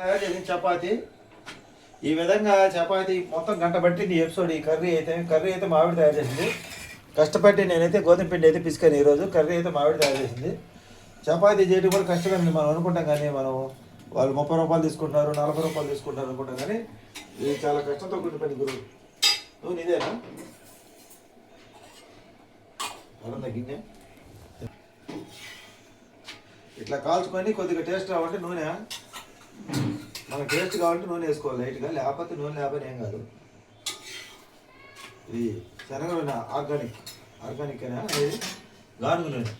తయారు చేసిన చపాతి. ఈ విధంగా చపాతి మొత్తం గంట పట్టింది ఎపిసోడ్ ఈ కర్రీ అయితే కర్రీ అయితే మామిడి తయారు చేసింది. కష్టపడి నేనైతే గోధుమ పిండి అయితే పిసికాను ఈరోజు కర్రీ అయితే మామిడి తయారు చేసింది. చపాతీ చేయడం కూడా కష్టమే మనం అనుకుంటాం కానీ మనం వాళ్ళు ముప్పై రూపాయలు తీసుకుంటున్నారు నలభై రూపాయలు తీసుకుంటారు అనుకుంటాం కానీ ఇది చాలా కష్టంతో కూడిన పని గురువు నువ్వు నీదేనా? అలా గిన్నె? ఇట్లా కాల్చుకొని కొద్దిగా టేస్ట్ రావాలంటే నూనె మనకు టేస్ట్ కావాలంటే నూనె వేసుకోవాలి లైట్గా. లేకపోతే నూనె లేకపోతే ఏం కాదు. ఇది శనగ ఆర్గానిక్. ఆర్గానిక్ అయినా అనేది గానుగ నూనె.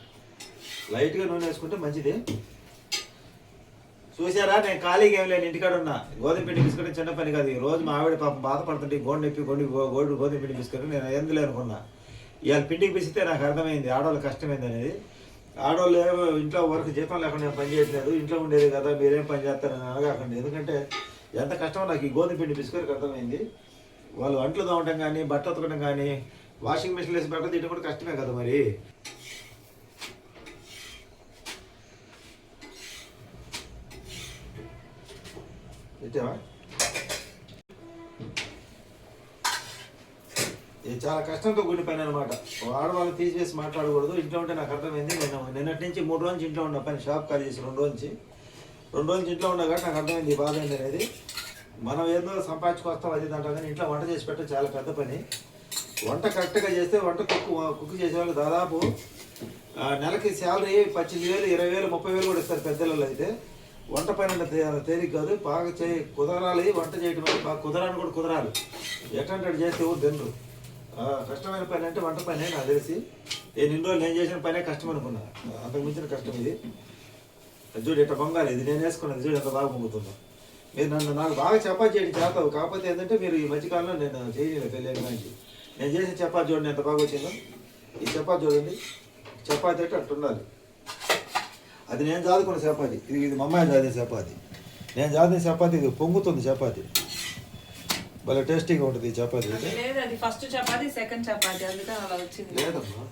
లైట్గా నూనె వేసుకుంటే మంచిది. చూసారా నేను ఖాళీగా ఏం లేని ఇంటికాడ ఉన్నా. గోధుమ పిండి బిస్కెట్ చిన్న పని కాదు. ఈ రోజు మా ఆవిడ పాపం బాధపడుతుంటే గోడు నొప్పి గోడి గోడు గోధుమ పిండి బిస్కెట్ నేను ఎందులో అనుకున్నా. ఇవాళ పిండికి పిసితే నాకు అర్థమైంది ఆడవాళ్ళు కష్టమైంది అనేది. ఆడవాళ్ళు ఏమో ఇంట్లో వర్క్ జీతం లేకుండా నేను పని చేయట్లేదు ఇంట్లో ఉండేది కదా మీరేం పని చేస్తారని అనగాకండి ఎందుకంటే ఎంత కష్టమో నాకు ఈ గోధుమ పిండి బిస్కెట్కి అర్థమైంది. వాళ్ళు వంటలు తోమటం కానీ బట్ట ఉతకడం కానీ వాషింగ్ మిషన్ వేసి బట్టలు తీయడం కూడా కష్టమే కదా మరి. పెట్టావా? ఇది చాలా కష్టంతో కూడిన పని అనమాట ఆడవాళ్ళు తీసివేసి మాట్లాడకూడదు. ఇంట్లో ఉంటే నాకు అర్థమైంది. నేను నిన్నటి నుంచి మూడు రోజులు ఇంట్లో ఉన్న పని షాప్ ఖాళీ చేసి రెండు రోజు నుంచి. రెండు రోజులు ఇంట్లో ఉన్నా కాబట్టి నాకు అర్థమైంది ఈ బాధ ఏంది అనేది మనం ఏదో సంపాదించుకొస్తాం అది దాంట్లో కానీ ఇంట్లో వంట చేసి పెట్టడం చాలా పెద్ద పని. వంట కరెక్ట్గా చేస్తే వంట కుక్ కుక్ చేసేవాళ్ళు దాదాపు ఆ, నెలకి శాలరీ పద్దెనిమిది వేలు ఇరవై వేలు ముప్పై వేలు కూడా ఇస్తారు పెద్దలలో అయితే. వంట పైన తేలిక కాదు. బాగా చేయి కుదరాలి. వంట చేయడం బాగా కుదరాని కూడా కుదరాలి. ఎట్లాంటి చేస్తే ఎవరు తినరు. కష్టమైన పని అంటే వంట పనే నాకు తెలిసి నేను ఇన్ని రోజులు నేను చేసిన పనే కష్టం అనుకున్నా. అంతకు మించిన కష్టం ఇది. చూడు ఎట్ట పొంగాలి. ఇది నేను వేసుకున్నది చూడు ఎంత బాగా పొంగుతుందో. మీరు నన్ను నాకు బాగా చపాతి చేయడం చేస్తావు. కాకపోతే ఏంటంటే మీరు ఈ మధ్యకాలంలో నేను చేయలేదు పెళ్ళి నుంచి నేను చేసిన చపాతి చూడండి ఎంత బాగా వచ్చిందో. ఈ చపాతి చూడండి. చపాతి అంటే అట్టు ఉండాలి. అది నేను చదువుకున్న చపాతి. ఇది ఇది మా అమ్మాయి చదివిన చపాతి. నేను చదివిన చపాతి ఇది పొంగుతుంది చపాతి. భలే టేస్టీగా ఉంటుంది ఈ చపాతి లేదు అది ఫస్ట్ చపాతి సెకండ్ చపాతి అందుకని అలా వచ్చింది. లేదమ్మా.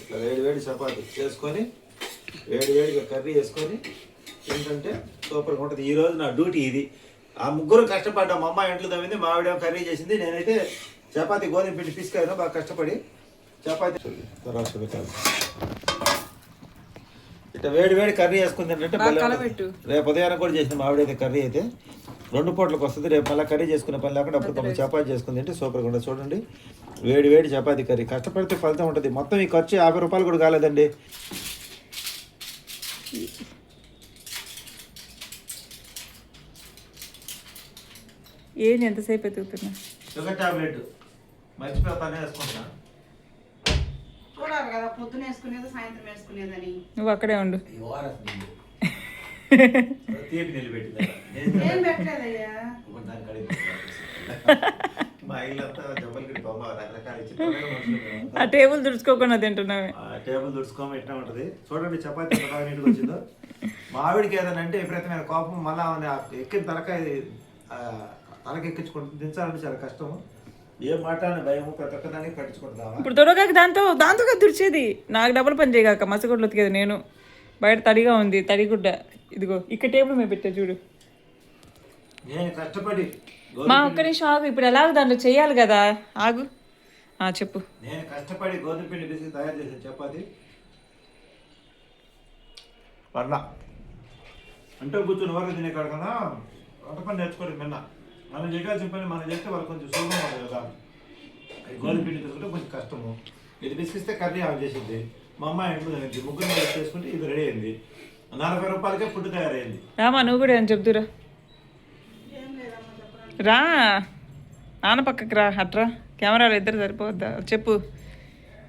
ఇట్లా వేడి వేడి చపాతి చేసుకొని వేడి వేడిగా కర్రీ వేసుకొని ఏంటంటే సూపర్గా ఉంటుంది. ఈ రోజు నా డ్యూటీ ఇది. ఆ ముగ్గురు కష్టపడ్డాం. మా అమ్మ ఇంట్లో తవ్వింది మా ఆవిడ కర్రీ చేసింది. నేనైతే చపాతి గోధుమ పిండి పిసికాను బాగా కష్టపడి చపాతి తర్వాత ఇట్లా వేడి వేడి కర్రీ వేసుకుంది. ఉంటుంది. రేపు ఉదయాన్నే కూడా చేసింది మా ఆవిడైతే కర్రీ అయితే. రెండు పూటలకు వస్తుంది రేపు మళ్ళీ కర్రీ చేసుకునే పని లేకుండా అప్పుడు తొమ్మిది చపాతి చేసుకుంది అంటే సూపర్గా ఉంటుంది. చూడండి వేడి వేడి చపాతీ కర్రీ. కష్టపడితే ఫలితం ఉంటుంది. మొత్తం ఈ ఖర్చు యాభై రూపాయలు కూడా కాలేదండి. ఏంది ఎంతసేపు ఎత్తుకుతున్నా షుగర్ టాబ్లెట్. మర్చిపోతానే వేసుకుంటున్నా. చూడాలి కదా పొద్దున వేసుకునేది సాయంత్రం వేసుకునేదని. నువ్వు అక్కడే ఉండు. తీపి నిలబెట్టింది. ఆ టేబుల్ తుడుచుకోకుండా తింటున్నావే. ఆ టేబుల్ తుడుచుకోమ ఎట్లా ఉంటుంది? చూడండి చపాతీ ఎంత బాగా నీటికి వచ్చిందో. మా ఆవిడకి ఏదైనా అంటే విపరీతమైన కోపం మళ్ళా ఆమె ఎక్కిన తలకాయ తలకి ఎక్కించుకుంటుంది దించాలంటే చాలా కష్టం ఏం మాట్లాడిన భయము ప్రతి ఒక్కదానికి పట్టించుకుంటున్నావా? ఇప్పుడు దొరకక దాంతో దాంతో కదా తుడిచేది. నాకు డబుల్ పని చేయగాక మసగుడ్లు ఉతికేది నేను. బయట తడిగా ఉంది తడిగుడ్డ. ఇదిగో ఇక్కడ టేబుల్ మీద పెట్టా చూడు. నేను కష్టపడి మా ఒక్క నిమిషం ఆగు ఇప్పుడు ఎలాగ దాంట్లో చెయ్యాలి కదా. ఆగు. ఆ చెప్పు. నేను కష్టపడి గోధుమ పిండి బిస్కెట్ తయారు చేసిన చపాతి. పర్లా. అంటే కూర్చొని వరకు తినే కాడ కదా వంట పని నేర్చుకోవడం మిన్న మనం చేయాల్సిన పని మనం చేస్తే వాళ్ళు కొంచెం సులభం అవుతుంది కదా. గోధుమ పిండి తీసుకుంటే కొంచెం కష్టము. ఇది బిస్కిస్తే కర్రీ ఆఫ్ చేసింది. మా అమ్మాయి ఇంట్లో ముగ్గురు చేసుకుంటే ఇది రెడీ అయింది. నలభై రూపాయలకే ఫుడ్ తయారైంది. రామా నువ్వు కూడా ఏం చెప్తురా? రా. నాన్న పక్కకి రా అట్రా కెమెరాలు ఇద్దరు సరిపోద్దా? చెప్పు.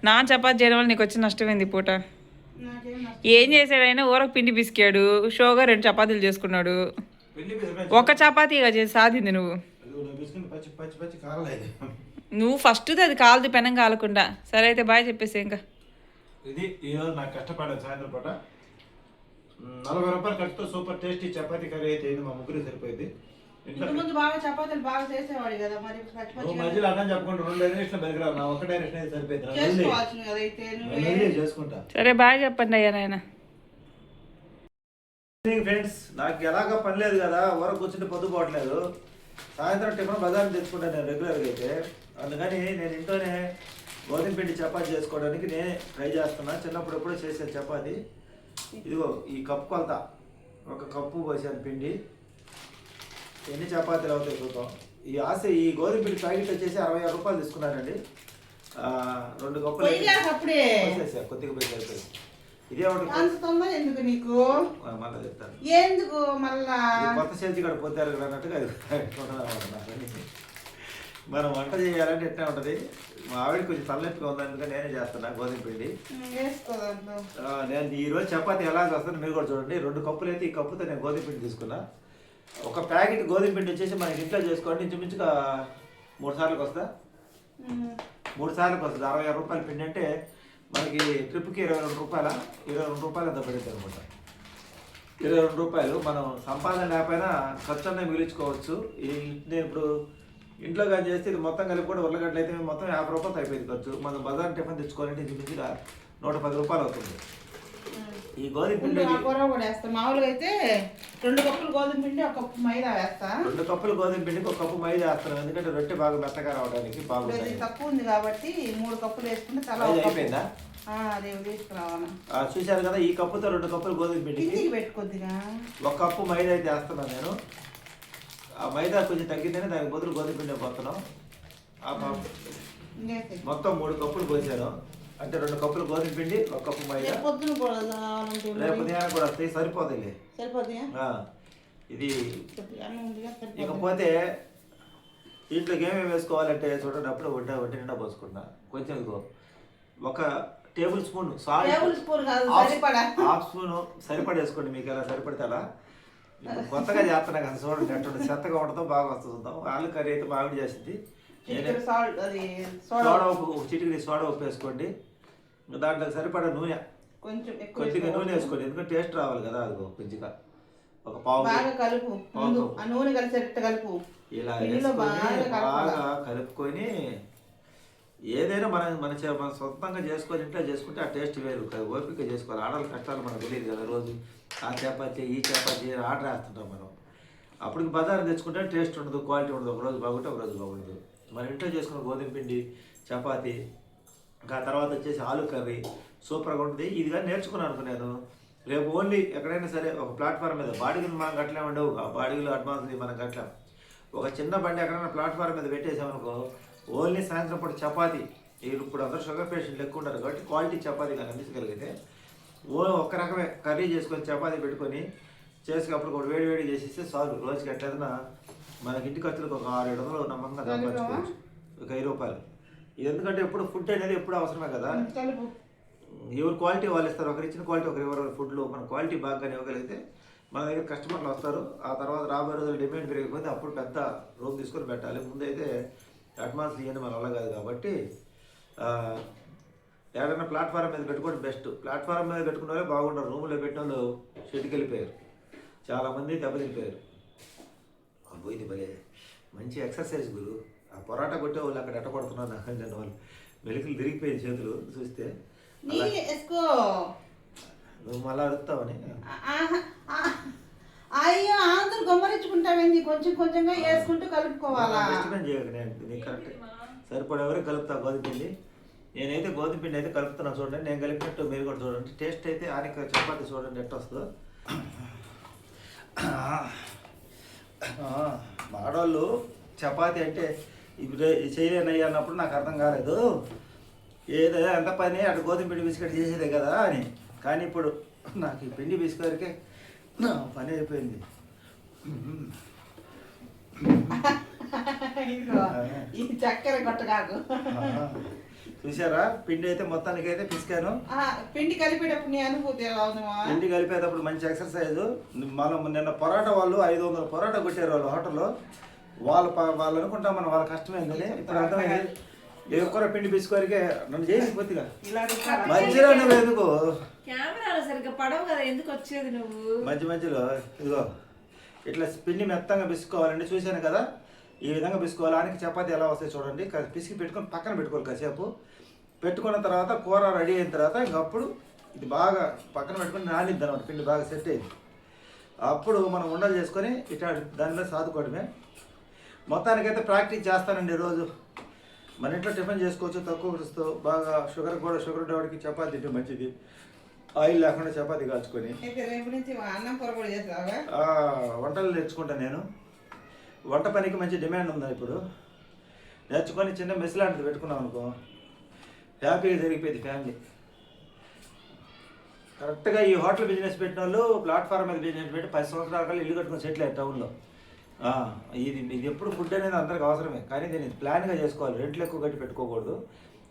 నా చపాతి చేయడం వల్ల నీకు వచ్చిన నష్టమైంది పూట? ఏం చేశాడైనా ఊరకు పిండి పిసికాడు. షోగా రెండు చపాతీలు చేసుకున్నాడు. ఒక చపాతీగా చేసి సాధింది నువ్వు. నువ్వు ఫస్ట్ అది కాలదు పెనం కాలకుండా. సరే అయితే బాయ్ చెప్పేసి ఇంకా. ఇది ఈరోజు నాకు సాయంత్రం పూట. నలభై రూపాయలు ఖర్చుతో సూపర్ టేస్టీ చపాతీ కర్రీ అయితే అయింది మా ముగ్గురు సరిపోయింది. ఇంత ముందు బాగా చపాతీలు బాగా చేసేవాడు కదా మరి పచ్చి నువ్వు పచ్చి మధ్యలో అర్థం చెప్పుకుంటూ రెండు డైరెక్షన్ బెరగరావు నా డైరెక్షన్ అయితే సరిపోయింది. నన్ను వదిలేయ్. చేసుకోవాల్సింది కదా అయితే నన్ను నువ్వే వదిలేయ్, చేసుకుంటా. సరే బాయ్ చెప్పండి అయ్యా నాయన. ఈవినింగ్ ఫ్రెండ్స్ నాకు ఎలాగ పని లేదు కదా వరకు కూర్చుంటే పొద్దుపోవట్లేదు సాయంత్రం టిఫిన్ బజార్ తెచ్చుకుంటాను నేను రెగ్యులర్గా అయితే. అందుకని నేను ఇంట్లోనే గోధుమ పిండి చపాతి చేసుకోవడానికి నేనే ట్రై చేస్తున్నా. చిన్నప్పుడు ఎప్పుడో చేసే చపాతి. ఇదిగో ఈ కప్పు కొలత ఒక కప్పు పోసాను పిండి. ఎన్ని చపాతీలు అవుతాయి చూద్దాం. ఈ ఆశ ఈ గోధుమ పిండి ప్యాకెట్ వచ్చేసి అరవై ఆరు రూపాయలు తీసుకున్నానండి రెండు కప్పులు కొద్దిగా పోయి సరిపోయింది. ఇదే ఒకటి ఎందుకు నీకు? మళ్ళీ చెప్తాను. ఎందుకు మళ్ళా? కొత్త సెల్చి ఇక్కడ పోతారు అన్నట్టుగా మనం వంట చేయాలంటే ఎట్లా ఉంటుంది? మా ఆవిడ కొంచెం తలనొప్పిగా ఉంది అందుకని నేనే చేస్తున్నా గోధుమ పిండి. నేను ఈ రోజు చపాతీ ఎలా చేస్తాను మీరు కూడా చూడండి. రెండు కప్పులు అయితే ఈ కప్పుతో నేను గోధుమ పిండి తీసుకున్నా. ఒక ప్యాకెట్ గోధుమ పిండి వచ్చేసి మనకి ఇంట్లో చేసుకోండి. ఇంచుమించుగా మూడు సార్లకు వస్తా. మూడు సార్లకు వస్తుంది. అరవై ఆరు రూపాయల పిండి అంటే మనకి ట్రిప్కి ఇరవై రెండు రూపాయల ఇరవై రెండు రూపాయలు అంత పడుతుంది అనమాట. ఇరవై రెండు రూపాయలు మనం సంపాదన లేకపోయినా ఖర్చు అన్నీ మిగిలించుకోవచ్చు. నేను ఇప్పుడు ఇంట్లో కానీ చేస్తే ఇది మొత్తం కలిపి కూడా ఉర్లగడ్డలు అయితే మొత్తం యాభై రూపాయలు అయిపోయింది ఖర్చు. మనం బజార్ టిఫిన్ తెచ్చుకోవాలంటే ఇంచుమించుగా నూట పది రూపాయలు అవుతుంది. ఈ గోధుమ పిండి కూర కూడా వేస్తా. మామూలుగా అయితే రెండు కప్పులు గోధుమ పిండి ఒక కప్పు మైదా వేస్తా. రెండు కప్పులు గోధుమ పిండికి ఒక కప్పు మైదా వేస్తున్నాం ఎందుకంటే రొట్టె బాగా మెత్తగా రావడానికి బాగుంటుంది తక్కువ ఉంది కాబట్టి మూడు కప్పులు వేసుకుంటే తల. అయిపోయిందా? చూశారు కదా ఈ కప్పుతో రెండు కప్పులు గోధుమ కిందికి పెట్టుకొద్దిగా. ఒక కప్పు మైదా అయితే వేస్తున్నాను నేను. ఆ మైదా కొంచెం తగ్గిందని దానికి బదులు గోధుమ పిండి పోతున్నాం ఆ. మొత్తం మూడు కప్పులు పోసాను అంటే రెండు కప్పులు గోధుమ పిండి ఒక కప్పు మైదా. పొద్దున కూడా కావాలంటే మరి. రేపు ఉదయాన కూడా వస్తాయి సరిపోతుందా ఇది ఇకపోతే దీంట్లోకి ఏమేమి వేసుకోవాలంటే చూడండి అప్పుడు వంట వంట నిండా పోసుకున్నా కొంచెం ఇదిగో ఒక tablespoon salt half spoon సరిపడ? వేసుకోండి మీకు ఎలా సరిపడితే అలా. కొత్తగా చేస్తున్నా కదా చూడండి ఎట్లా చెత్తగా ఉండటం బాగా వస్తుంది చూద్దాం. ఆలు కర్రీ అయితే బాగా చేసింది. సోడా సోడా ఉప్పు. చిటికి సోడా ఉప్పు వేసుకోండి. దాంట్లో సరిపడా నూనె. కొంచెం కొద్దిగా. నూనె వేసుకోండి ఎందుకంటే టేస్ట్ రావాలి కదా అది కొద్దిగా ఒక పావు బాగా కలుపు పావు ఆ నూనె కలిసేటట్టు కలుపు. ఇలా. బాగా కలుపుకొని ఏదైనా మనం మన చే- మన సొంతంగా చేసుకొని ఇంట్లో చేసుకుంటే ఆ టేస్ట్ వేరు. ఓపిక చేసుకోవాలి. ఆడాలి కష్టాలు మనకు తెలియదు కదా రోజు. ఆ చపాతి ఈ చపాతి ఆర్డర్ వేస్తుంటాం మనం. అప్పటికి బజార్ తెచ్చుకుంటే టేస్ట్ ఉండదు క్వాలిటీ ఉండదు. ఒకరోజు బాగుంటే ఒకరోజు బాగుండదు. మన ఇంట్లో చేసుకున్న గోధుమ పిండి చపాతి ఇంకా తర్వాత వచ్చేసి ఆలు కర్రీ సూపర్గా ఉంటుంది. ఇది కానీ నేర్చుకున్నాను అనుకో నేను రేపు ఓన్లీ ఎక్కడైనా సరే ఒక ప్లాట్ఫామ్ మీద బాడిగలు మనం గట్లే ఉండవు ఆ బాడిగలు అడ్వాన్స్ మనం కట్టలేం. ఒక చిన్న బండి ఎక్కడైనా ప్లాట్ఫామ్ మీద పెట్టేసామనుకో ఓన్లీ సాయంత్రం పూట చపాతి. ఇప్పుడు అందరూ షుగర్ పేషెంట్లు ఎక్కువ ఉంటారు కాబట్టి క్వాలిటీ చపాతీ కానీ అందించగలిగితే ఓ ఒక్క రకమే కర్రీ చేసుకొని చపాతీ పెట్టుకొని చేసుకు అప్పుడు కూడా వేడి వేడి చేసేస్తే చాలు. రోజుకి ఎట్లయినా మనకి ఇంటి ఖర్చులకు ఒక ఆరు ఏడు వందలు నమ్మంగా సంపాదించుకోవచ్చు. ఒక వెయ్యి రూపాయలు. ఇది ఎందుకంటే ఎప్పుడు ఫుడ్ అనేది ఎప్పుడు అవసరమే కదా. ఎవరు క్వాలిటీ వాళ్ళు ఇస్తారు. ఒకరు ఇచ్చిన క్వాలిటీ ఒకరు ఎవరు ఫుడ్లో మన క్వాలిటీ బాగానే ఇవ్వగలిగితే మన దగ్గర కస్టమర్లు వస్తారు. ఆ తర్వాత రాబోయే రోజులు డిమాండ్ పెరిగిపోతే అప్పుడు పెద్ద రూమ్ తీసుకొని పెట్టాలి. ముందైతే అడ్వాన్స్ ఇవ్వండి మన వల్ల కాదు కాబట్టి ఏదైనా ప్లాట్ఫామ్ మీద పెట్టుకోవడం బెస్ట్ ప్లాట్ఫామ్ మీద పెట్టుకున్న వాళ్ళే బాగుంటారు. రూమ్లో పెట్టిన వాళ్ళు షెడ్కి వెళ్ళిపోయారు చాలామంది దెబ్బతినిపోయారు. అబ్బో ఇది భలే. మంచి ఎక్సర్సైజ్ గురు. ఆ పొరాటా కొట్టే వాళ్ళు అక్కడ ఎట్ట కొడుతున్నారు నాకు నేను వాళ్ళు. మెలికలు తిరిగిపోయింది చేతులు చూస్తే. నువ్వు మళ్ళీ అడుగుతావని అయ్యో అందరు గమ్మరించుకుంటావేంది? కొంచెం కొంచెంగా వేసుకుంటూ కలుపుకోవాలా? డిస్టర్బెన్స్ చేయకు నేను. కరెక్ట్ సరిపడే వరకు కలుపుతా గోధుమ పిండి. నేనైతే గోధుమ పిండి అయితే కలుపుతున్నాను చూడండి. నేను కలిపినట్టు మీరు కూడా చూడండి. టేస్ట్ అయితే ఆనిక చపాతి చూడండి ఎట్ట వస్తుందో. మాడోళ్ళు చపాతి అంటే ఇప్పుడు చేయలేనయ్యా అన్నప్పుడు నాకు అర్థం కాలేదు. ఏదో ఎంత పని అటు గోధుమ పిండి బిస్కెట్ చేసేదే కదా అని. కానీ ఇప్పుడు నాకు ఈ పిండి బిస్కెట్కే నా పని అయిపోయింది. ఈ చక్కెర కొట్టగాకు. చూసారా పిండి అయితే మొత్తానికి అయితే పిసికాను. ఆ, పిండి కలిపేటప్పుడు నీ అనుభూతి ఎలా పిండి కలిపేటప్పుడు మంచి ఎక్సర్సైజ్. మనం నిన్న పొరాటా వాళ్ళు ఐదు వందల పొరాటా కొట్టారు వాళ్ళు హోటల్లో. వాళ్ళు వాళ్ళు అనుకుంటాం మనం వాళ్ళ కష్టమైందని ఇప్పుడు అర్థమైంది. ఎక్కువ పిండి పిసుకోరికే నన్ను చేసి కొద్దిగా? మధ్యలో నువ్వు ఎందుకు? కెమెరాలో సరిగ్గా పడవు కదా ఎందుకు వచ్చేది నువ్వు? మధ్య మధ్యలో ఇదిగో ఇట్లా పిండి మెత్తంగా పిసుకోవాలండి చూశాను కదా ఈ విధంగా పిసుకోవాలి. ఆనికి చపాతి ఎలా వస్తాయి చూడండి. పిసికి పెట్టుకొని పక్కన పెట్టుకోవాలి కాసేపు. పెట్టుకున్న తర్వాత కూర రెడీ అయిన తర్వాత ఇంకప్పుడు ఇది బాగా పక్కన పెట్టుకొని నానిద్ది అనమాట పిండి బాగా సెట్ అయింది. అప్పుడు మనం ఉండలు చేసుకొని ఇట్లా దానిలో సాదుకోవడమే. మొత్తానికైతే ప్రాక్టీస్ చేస్తానండి రోజు మన ఇంట్లో టిఫిన్ చేసుకోవచ్చు తక్కువ ఖర్చుతో బాగా షుగర్ కూడా షుగర్ డేవాడికి చపాతీ తింటే మంచిది. ఆయిల్ లేకుండా చపాతీ కాల్చుకొని. వంటలు నేర్చుకుంటా నేను. వంట పనికి మంచి డిమాండ్ ఉంది ఇప్పుడు? నేర్చుకొని చిన్న మెస్ లాంటిది పెట్టుకున్నాం అనుకో. హ్యాపీగా జరిగిపోయింది ఫ్యామిలీ. కరెక్ట్గా ఈ హోటల్ బిజినెస్ పెట్టిన వాళ్ళు ప్లాట్ఫామ్ మీద బిజినెస్ పెట్టి పది సంవత్సరాల కల్లా ఇల్లు కట్టుకుని సెటిల్ అయ్యారు టౌన్లో. ఇది ఇది ఎప్పుడు ఫుడ్ అనేది అందరికి అవసరమే. కానీ దీన్ని ప్లాన్గా చేసుకోవాలి. రెంట్లు ఎక్కువ కట్టి పెట్టుకోకూడదు.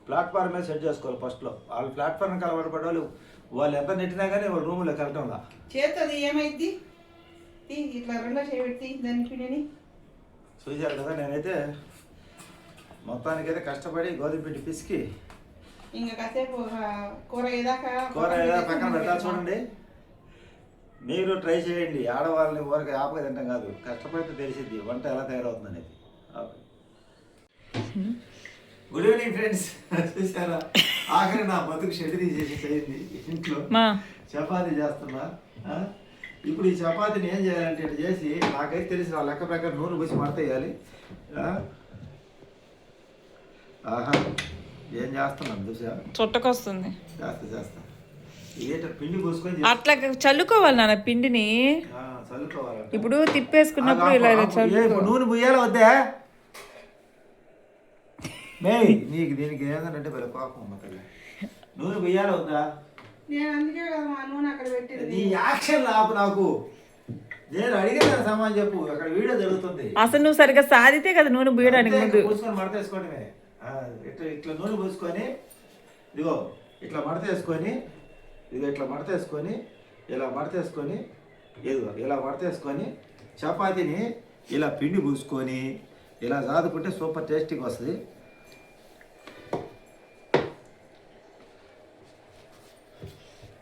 ప్లాట్ఫామ్ మీద సెట్ చేసుకోవాలి ఫస్ట్లో. వాళ్ళు ప్లాట్ఫామ్ అలవాటు పడే వాళ్ళు వాళ్ళు ఎంత నెట్టినా కానీ వాళ్ళ రూమ్లోకి వెళ్ళటంలా చేస్తుంది ఏమైద్ది? తీ, ఇట్లా రెండో చేయబెట్టి దాని పిండిని. చూశారు కదా నేనైతే మొత్తానికైతే కష్టపడి గోధుమ పిండి పిసికి ఇంకా కాసేపు కూర ఏదాకా కూర ఏదో పక్కన పెట్టాలి చూడండి. మీరు ట్రై చేయండి ఆడవాళ్ళని ఊరికి ఆపగా తింటాం కాదు కష్టపడితే తెలిసిద్ది వంట ఎలా తయారవుతుంది అనేది గుడ్ ఈవినింగ్ ఫ్రెండ్స్ చూసారా ఆఖరి నా బతుకు షెడ్ తీసేసి చేయండి ఇంట్లో. చపాతీ చేస్తున్నా. ఆ? ఇప్పుడు ఈ చపాతీని ఏం చేయాలంటే ఇట్లా చేసి నాకైతే తెలిసి నా లెక్క ప్రకారం నూనె పోసి మడత వేయాలి. ఆ? ఆహా ఏం చేస్తున్నాను చూసా చుట్టకొస్తుంది. చేస్తా చేస్తా. పిండి పోసుకొని. అట్లా చల్లుకోవాలి నాన్న పిండిని. ఆ, చల్లుకోవాలంట. ఇప్పుడు తిప్పేసుకున్నప్పుడు ఇలా నూనె పోయాలా వద్దా? మేయ్ నీకు దీనికి ఏదంటే మరి కోపం తల్లి నూనె పోయాలా వద్దా? నేను అందుకే కదా మా నూనె అక్కడ పెట్టింది. నీ యాక్షన్ ఆపు నాకు. నేను అడిగిన సమాధానం చెప్పు అక్కడ వీడియో జరుగుతుంది. అసలు నువ్వు సరిగ్గా సాధితే కదా నూనె అంతే, ముందు. పోసుకొని మడత వేసుకోవడమే ఇట్లా ఇట్లా నూనె పోసుకొని ఇదిగో ఇట్లా మడత వేసుకొని ఇదిగో ఇట్లా మడత వేసుకొని ఇలా మడత వేసుకొని ఇదిగో ఇలా మడత వేసుకొని చపాతీని ఇలా పిండి పూసుకొని ఇలా జాదుకుంటే సూపర్ టేస్టీగా వస్తుంది.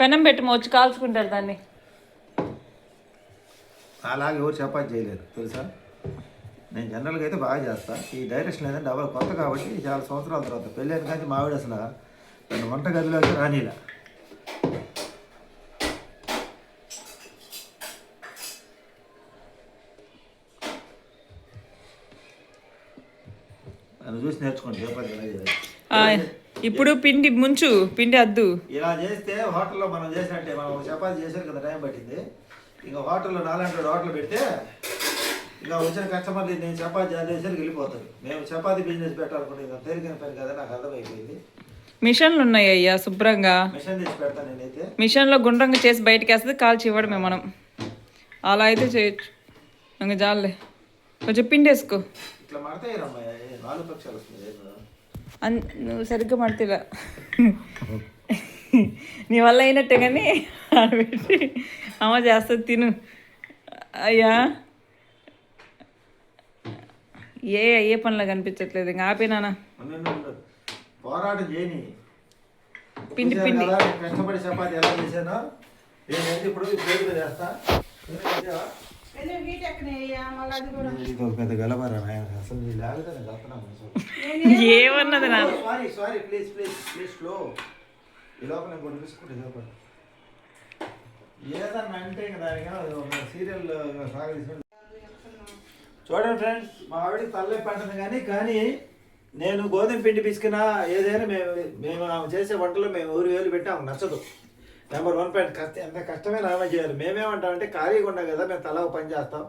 పెనం పెట్టి వచ్చి కాల్చుకుంటారు దాన్ని. అలాగే ఎవరు చపాతీ చేయలేరు తెలుసా? నేను జనరల్గా అయితే బాగా చేస్తా. ఈ డైరెక్షన్ ఏంటంటే అవ్వ కొత్త కాబట్టి చాలా సంవత్సరాల తర్వాత పెళ్ళైన కానీ మావిడ అసలు నన్ను వంట గదిలోకి రానిలా నన్ను చూసి నేర్చుకోండి చపాతీ ఎలా చేయాలి. ఇప్పుడు పిండి ముంచు పిండి అద్దు. ఇలా చేస్తే హోటల్లో మనం చేసినట్టే మనం చపాతీ చేసారు కదా టైం పట్టింది. ఇంకా హోటల్లో నాలుగు హోటల్ పెడితే ఇంకా వచ్చిన కస్టమర్లు నేను చపాతీ చేసేసరికి వెళ్ళిపోతారు. మేము చపాతీ బిజినెస్ పెట్టాలనుకుంటే ఇంకా తేలికైన పని కదా నాకు అర్థమైపోయింది. మిషన్లు ఉన్నాయి అయ్యా శుభ్రంగా. మిషన్ తెచ్చి పెడతాను నేనైతే. మిషన్లో గుండ్రంగా చేసి బయటకి వేస్తుంది కాల్చి ఇవ్వడమే మనం. అలా అయితే చేయొచ్చు. ఇంకా జాలే కొంచెం పిండి వేసుకో. ఇట్లా మడతాయి రమ్మాయి నాలుగు పక్షాలు వస్తుంది. అన్ నువ్వు సరిగ్గా మడతీలా నీ వల్ల అయినట్టే కానీ ఆడబెట్టి అమ్మ చేస్తుంది తిను. అయ్యా. ఏ ఏ పనిలో కనిపించట్లేదు. ఇంకా ఉండు, ఉండు. పోరాటం చేయని. పిండి, పిండి. కష్టపడి చపాతీ ఎలా చేశానో. ఇప్పుడు చేస్తా కొంచెం హీట్ ఎక్కనయ్యా మళ్ళీ అది కూడా ఇది ఒక పెద్ద గలబారా అసలు నేను చస్తున్నాను ఏమన్నది నాన్న? Sorry sorry please please please slow ఈ లోపల నేను కొన్ని తీసుకుంటే లోపల ఏదన్నా అంటే ఇంకా దానికైనా సీరియల్ సాగదీసి చూడండి ఫ్రెండ్స్ మా ఆవిడకి తల్లెప్పి అంటుంది కానీ కానీ నేను గోధుమ పిండి పిసికినా ఏదైనా మేము మేము ఆమె చేసే వంటలో మేము ఊరు వేలు పెట్టి ఆమెకు నచ్చదు. నెంబర్ వన్ పాయింట్ కష్ట ఎంత కష్టమైన ఆమె చేయాలి. మేమేమంటామంటే ఖాళీగా ఉన్నాం కదా మేము తల పని చేస్తాం.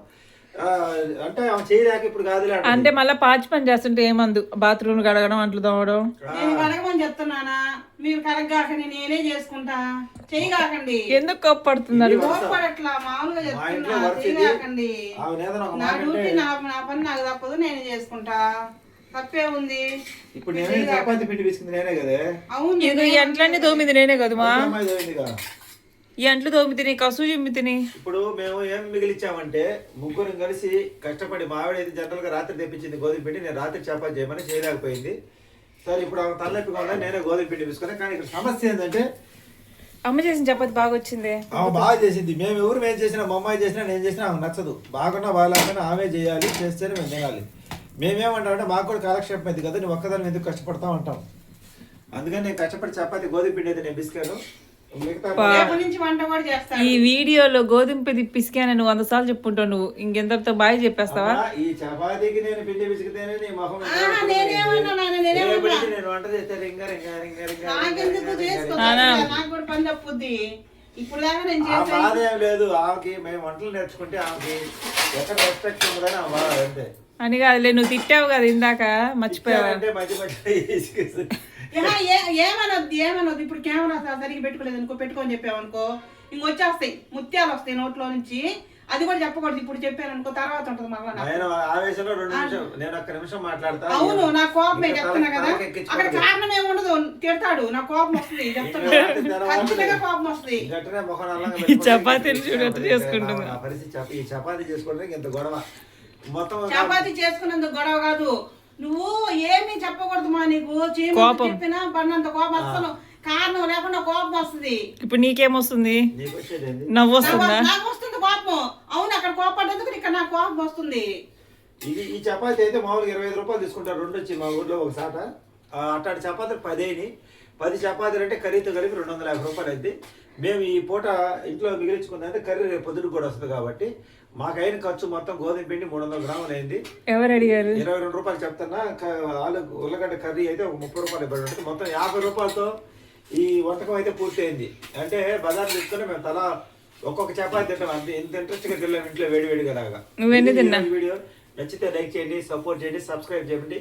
అంటే ఆమె చేయలేక ఇప్పుడు కాదులే అంటుంది. అంటే మళ్ళీ పాచి పని చేస్తుంటే ఏమందు బాత్రూమ్ కడగడం అంట్లు తోమడం? నేను కడగమని చెప్తున్నానా? మీరు కడగగాకండి నేనే చేసుకుంటా. చేయగాకండి. ఎందుకు కోప్పడుతున్నారు. కోపడట్లా మామూలుగా చెప్తున్నా. చేయగాకండి. నా డ్యూటీ నా నా పని నాకు తప్పదు నేను చేసుకుంటా. తప్పే ఉంది. ఇప్పుడు నేనే చపాతి పిండి నేనే కదే. అవును అంట్లన్నీ తోమిది నేనే కదమా అమ్మాయి తోమిందిగా. ఈ అంట్లు తోమి తిని కసు చిమ్మి తిని ఇప్పుడు మేము ఏం మిగిలిచ్చామంటే ముగ్గురం కలిసి కష్టపడి మా ఆవిడ అయితే జనరల్గా రాత్రి తెప్పించింది గోధుమ పిండి నేను రాత్రి చపాతి చేయమని చేయలేకపోయింది. సరే ఇప్పుడు ఆమె తలనొప్పిగా ఉందా? నేనే గోధుమ పిండి తీసుకున్నా. కానీ ఇక్కడ సమస్య ఏంటంటే అమ్మ చేసిన చపాతి బాగా వచ్చింది. ఆమె బాగా చేసింది. మేము ఎవరు మేము చేసినా మా అమ్మాయి చేసినా నేను చేసినా ఆమెకు నచ్చదు. బాగున్నా బాగాలేకపోయినా ఆమె చేయాలి చేస్తేనే మేము తినాలి. మేమేమంటామంటే మాకు కూడా కాలక్షేపం అయింది కదా నువ్వు ఒక్కదాన్ని ఎందుకు కష్టపడతావు అంటాం. అందుకని నేను కష్టపడి చపాతి గోధుమ పిండి అయితే నేను బిస్కాను ఈ వీడియోలో గోధుమ పిండి పిసికాను నువ్వు వంద సార్లు చెప్పుంటావు నువ్వు ఇంకెంతతో బాయ్ చెప్పేస్తావా? ఈ చపాతీకి నేను పిండి పిసికితేనే నీ మొహం నేను వంట చేస్తే రింగ బాధ ఏం లేదు. ఆమెకి మేము వంటలు నేర్చుకుంటే ఆమెకి ఎక్కడ రెస్పెక్ట్ ఉందని ఆమె బాధ అంతే. అని కాదులే నువ్వు తిట్టావు కదా ఇందాక మర్చిపోయావా? అంటే మధ్య ఏమనొద్దు ఏమనొద్దు. ఇప్పుడు కెమెరా సరిగ్గా పెట్టుకోలేదు అనుకో పెట్టుకొని చెప్పావనుకో ఇంకొచ్చేస్తాయి ముత్యాలు వస్తాయి నోట్లో నుంచి. అది కూడా చెప్పకూడదు ఇప్పుడు చెప్పాను అనుకో తర్వాత ఉంటుంది మళ్ళా నాకు. ఆయన ఆవేశంలో రెండు నిమిషం నేను ఒక్క నిమిషం మాట్లాడతా. అవును నా కోపమే చెప్తున్నా కదా. అక్కడ కారణం ఏముండదు తిడతాడు. నా కోపం వస్తుంది చెప్తున్నా కోపం వస్తుంది. ఈ పెట్టుకొని చపాతీలు చూడు ఎట్లా చేసుకుంటుందో. నా పరిస్థితి చప- ఈ చపాతీ చేసుకోవడానికి ఇంత గొడవ. మొత్తం చపాతీ చేసుకున్నందుకు గొడవ కాదు. నువ్వు ఏమీ చెప్పకూడదు మా నీకు. కోపం. చెప్పినా పడినంత కోపం అసలు కారణం లేకుండా కోపం వస్తుంది. ఇప్పుడు నీకేమొస్తుంది? నవ్వు నాకు వస్తుందా నాకు వస్తుంది కోపం. అవును అక్కడ కోపడ్డందుకు ఇక్కడ నాకు కోపం వస్తుంది. ఇది ఈ చపాతీ అయితే మామూలుగా ఇరవై ఐదు రూపాయలు తీసుకుంటారు. రెండు వచ్చి మా ఊర్లో ఒక సాట. ఆ, అట్లాంటి చపాతీలు పదేని పది చపాతీలు అంటే కర్రీతో కలిపి రెండు వందల యాభై రూపాయలు అయింది. మేము ఈ పూట ఇంట్లో మిగిలించుకుందంటే కర్రీ రేపు పొద్దుడు కూడా వస్తుంది కాబట్టి మాకైన ఖర్చు మొత్తం గోధుమ పిండి మూడు వందల గ్రాములు అయింది. ఎవరు అడిగారు? ఇరవై రెండు రూపాయలు చెప్తున్నా ఆలు ఉల్లగడ్డ కర్రీ అయితే ఒక ముప్పై రూపాయలు ఇవ్వడం మొత్తం యాభై రూపాయలతో ఈ వంటకం అయితే పూర్తయింది. అంటే బజార్ తీసుకొని మేము తలా ఒక్కొక్క చపాతీ తింటాం. అంతే ఇంత ఇంట్రెస్ట్గా తిన్నాం ఇంట్లో వేడి వేడిగా లాగా. తిన్నా? వీడియో నచ్చితే లైక్ చేయండి సపోర్ట్ చేయండి సబ్స్క్రైబ్ చేయండి.